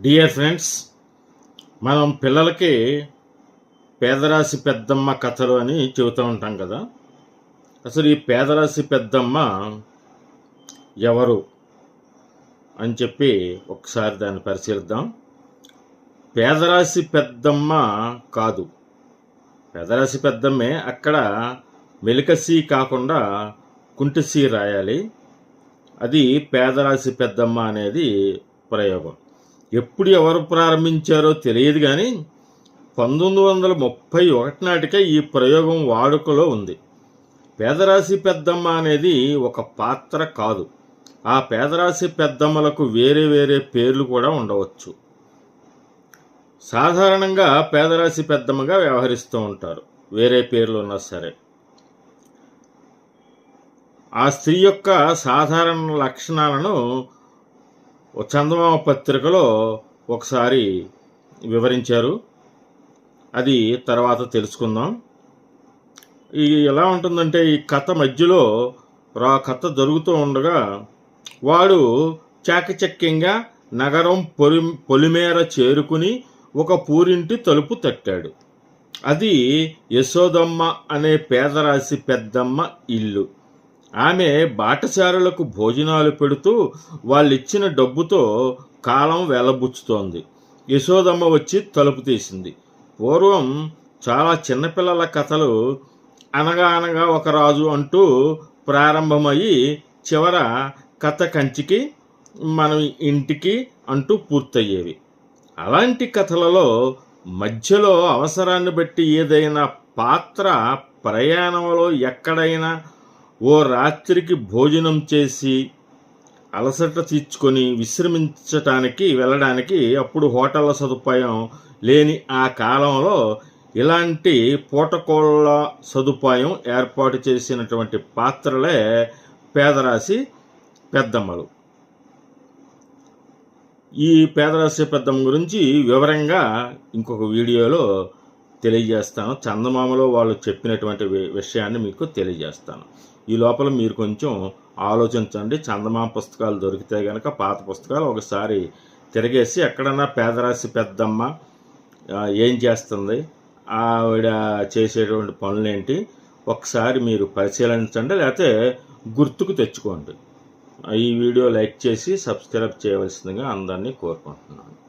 Dear friends మనం పిల్లలకి పేదరాశి పెద్దమ్మ కథలు అని చెబుతూ ఉంటాం కదా. అసలు ఈ పేదరాశి పెద్దమ్మ ఎవరు అని చెప్పి ఒకసారి దాన్ని పరిశీలిద్దాం. పేదరాశి పెద్దమ్మ కాదు. పేదరాశి పెద్దమ్మే అక్కడ మెలికసి కాకుండా కుంటిసి రాయాలి. అది పేదరాశి పెద్దమ్మ అనేది ప్రయోగం. ఎప్పుడు ఎవరు ప్రారంభించారో తెలియదు కానీ పంతొమ్మిది వందల ముప్పై ఒకటి నాటికే ఈ ప్రయోగం వాడుకలో ఉంది. పేదరాశి పెద్దమ్మ అనేది ఒక పాత్ర కాదు. ఆ పేదరాశి పెద్దమ్మలకు వేరే వేరే పేర్లు కూడా ఉండవచ్చు. సాధారణంగా పేదరాశి పెద్దమ్మగా వ్యవహరిస్తూ ఉంటారు. వేరే పేర్లు ఉన్నా సరే. ఆ స్త్రీ యొక్క సాధారణ లక్షణాలను చందమామ పత్రికలో ఒకసారి వివరించారు. అది తర్వాత తెలుసుకుందాం. ఈ ఎలా ఉంటుందంటే ఈ కథ మధ్యలో రా కథ జరుగుతూ ఉండగా వాడు చాకచక్యంగా నగరం పొలి పొలిమేర చేరుకుని ఒక పూరింటి తలుపు తట్టాడు. అది యశోదమ్మ అనే పేదరాశి పెద్దమ్మ ఇల్లు. ఆమె బాటసారులకు భోజనాలు పెడుతూ వాళ్ళిచ్చిన డబ్బుతో కాలం వెలబుచ్చుతోంది. యశోదమ్మ వచ్చి తలుపు తీసింది. పూర్వం చాలా చిన్నపిల్లల కథలు అనగా అనగా ఒక రాజు అంటూ ప్రారంభమయ్యి చివర కథ కంచికి మనం ఇంటికి అంటూ పూర్తయ్యేవి. అలాంటి కథలలో మధ్యలో అవసరాన్ని బట్టి ఏదైనా పాత్ర ప్రయాణంలో ఎక్కడైనా ఓ రాత్రికి భోజనం చేసి అలసట తీర్చుకొని విశ్రమించటానికి వెళ్ళడానికి అప్పుడు హోటళ్ళ సదుపాయం లేని ఆ కాలంలో ఇలాంటి పూటకోళ్ళ సదుపాయం ఏర్పాటు చేసినటువంటి పాత్రలే పేదరాశి పెద్దమ్మలు. ఈ పేదరాశి పెద్దమ్మ గురించి వివరంగా ఇంకొక వీడియోలో తెలియజేస్తాను. చందమామలో వాళ్ళు చెప్పినటువంటి విషయాన్ని మీకు తెలియజేస్తాను. ఈ లోపల మీరు కొంచెం ఆలోచించండి. చందమామ పుస్తకాలు దొరికితే కనుక పాత పుస్తకాలు ఒకసారి తిరిగేసి ఎక్కడన్నా పేదరాశి పెద్దమ్మ ఏం చేస్తుంది? ఆవిడ చేసేటువంటి పనులేంటి? ఒకసారి మీరు పరిశీలించండి. లేకపోతే గుర్తుకు తెచ్చుకోండి. ఈ వీడియో లైక్ చేసి సబ్స్క్రైబ్ చేయవలసిందిగా అందరినీ కోరుకుంటున్నాను.